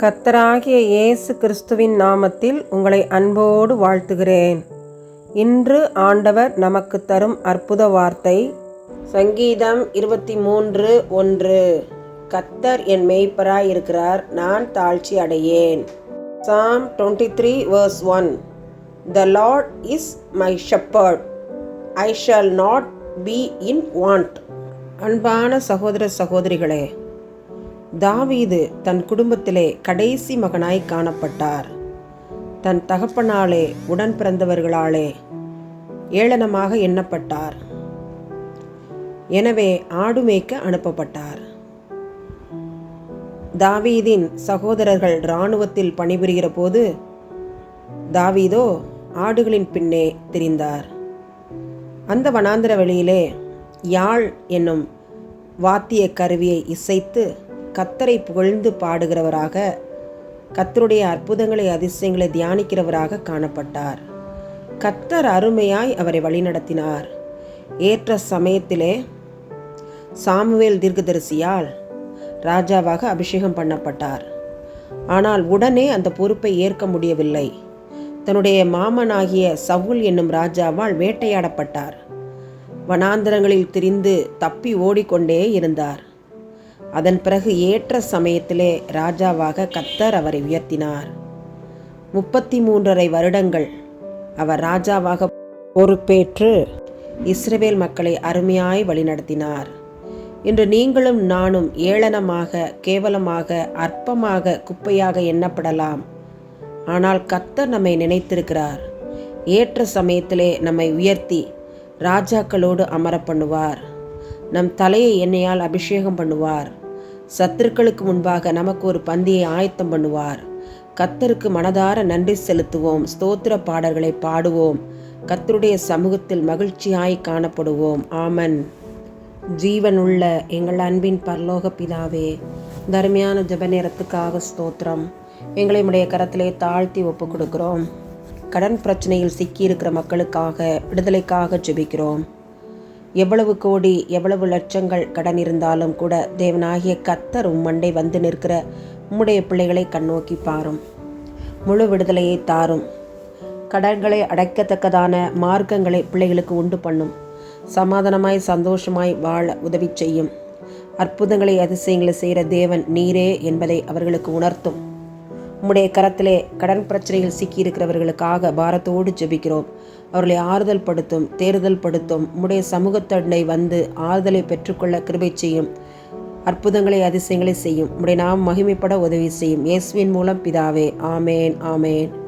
கர்த்தராகிய இயேசு கிறிஸ்துவின் நாமத்தில் உங்களை அன்போடு வாழ்த்துகிறேன். இன்று ஆண்டவர் நமக்கு தரும் அற்புத வார்த்தை சங்கீதம் இருபத்தி மூன்று ஒன்று. கத்தர் என் மெய்ப்பராய் இருக்கிறார் நான் தாழ்ச்சி அடையேன். Psalm twenty three verse one the Lord is my shepherd I shall not be in want அன்பான சகோதர சகோதரிகளே தாவீது தன் குடும்பத்திலே கடைசி மகனாய் காணப்பட்டார். தன் தகப்பனாலே உடன் பிறந்தவர்களாலே ஏளனமாக எண்ணப்பட்டார். எனவே ஆடு மேய்க்க அனுப்பப்பட்டார். தாவீதின் சகோதரர்கள் இராணுவத்தில் பணிபுரிகிற போது தாவீதோ ஆடுகளின் பின்னே திரிந்தார். அந்த வனாந்திர வெளியிலே யாழ் என்னும் வாத்திய கருவியை இசைத்து கத்தரை புகழ்ந்து பாடுகிறவராக கத்தருடைய அற்புதங்களை அதிசயங்களை தியானிக்கிறவராக காணப்பட்டார். கத்தர் அருமையாய் அவரை வழிநடத்தினார். ஏற்ற சமயத்திலே சாமுவேல் தீர்க்கதரிசியால் ராஜாவாக அபிஷேகம் பண்ணப்பட்டார். ஆனால் உடனே அந்த பொறுப்பை ஏற்க முடியவில்லை. தன்னுடைய மாமனாகிய சவுல் என்னும் ராஜாவால் வேட்டையாடப்பட்டார். வனாந்தரங்களில் திரிந்து தப்பி ஓடிக்கொண்டே இருந்தார். அதன் பிறகு ஏற்ற சமயத்திலே ராஜாவாக கத்தர் அவரை உயர்த்தினார். முப்பத்தி மூன்றரை வருடங்கள் அவர் ராஜாவாக பொறுப்பேற்று இஸ்ரேல் மக்களை அருமையாய் வழிநடத்தினார். இன்று நீங்களும் நானும் ஏளனமாக கேவலமாக அற்பமாக குப்பையாக எண்ணப்படலாம். ஆனால் கத்தர் நம்மை நினைத்திருக்கிறார். ஏற்ற சமயத்திலே நம்மை உயர்த்தி ராஜாக்களோடு அமர பண்ணுவார். நம் தலையை எண்ணெயால் அபிஷேகம் பண்ணுவார். சத்துருக்களுக்கு முன்பாக நமக்கு ஒரு பந்தியை ஆயத்தம் பண்ணுவார். கத்தருக்கு மனதார நன்றி செலுத்துவோம். ஸ்தோத்திர பாடல்களை பாடுவோம். கத்தருடைய சமூகத்தில் மகிழ்ச்சியாய் காணப்படுவோம். ஆமன். ஜீவனுள்ள எங்கள் அன்பின் பரலோக பிதாவே தர்மையான ஜப நேரத்துக்காக ஸ்தோத்திரம். எங்களை உடைய கரத்திலே தாழ்த்தி ஒப்பு கொடுக்கிறோம் கடன் பிரச்சனையில் சிக்கியிருக்கிற மக்களுக்காக விடுதலைக்காக ஜெபிக்கிறோம். எவ்வளவு கோடி எவ்வளவு லட்சங்கள் கடன் இருந்தாலும் கூட தேவனாகிய கத்தர் உம்மண்டை வந்து நிற்கிற உம்முடைய பிள்ளைகளை கண்ணோக்கி பாரும். முழு விடுதலையை தாரும். கடன்களை அடைக்கத்தக்கதான மார்க்கங்களை பிள்ளைகளுக்கு உண்டு பண்ணும். சமாதானமாய் சந்தோஷமாய் வாழ உதவி செய்யும். அற்புதங்களை அதிசயங்களை செய்கிற தேவன் நீரே என்பதை அவர்களுக்கு உணர்த்தும். உம்முடைய கரத்திலே கடன் பிரச்சனையில் சிக்கியிருக்கிறவர்களுக்காக பாரத்தோடு ஜெபிக்கிறோம். அவர்களை ஆறுதல் படுத்தும் தேர்தல் படுத்தும் உம்முடைய சமூகத்தண்டை வந்து ஆறுதலை பெற்றுக்கொள்ள கிருபை செய்யும். அற்புதங்களை அதிசயங்களை செய்யும். உம்முடைய நாம் மகிமைப்பட உதவி செய்யும். இயேசுவின் மூலம் பிதாவே ஆமேன் ஆமேன்.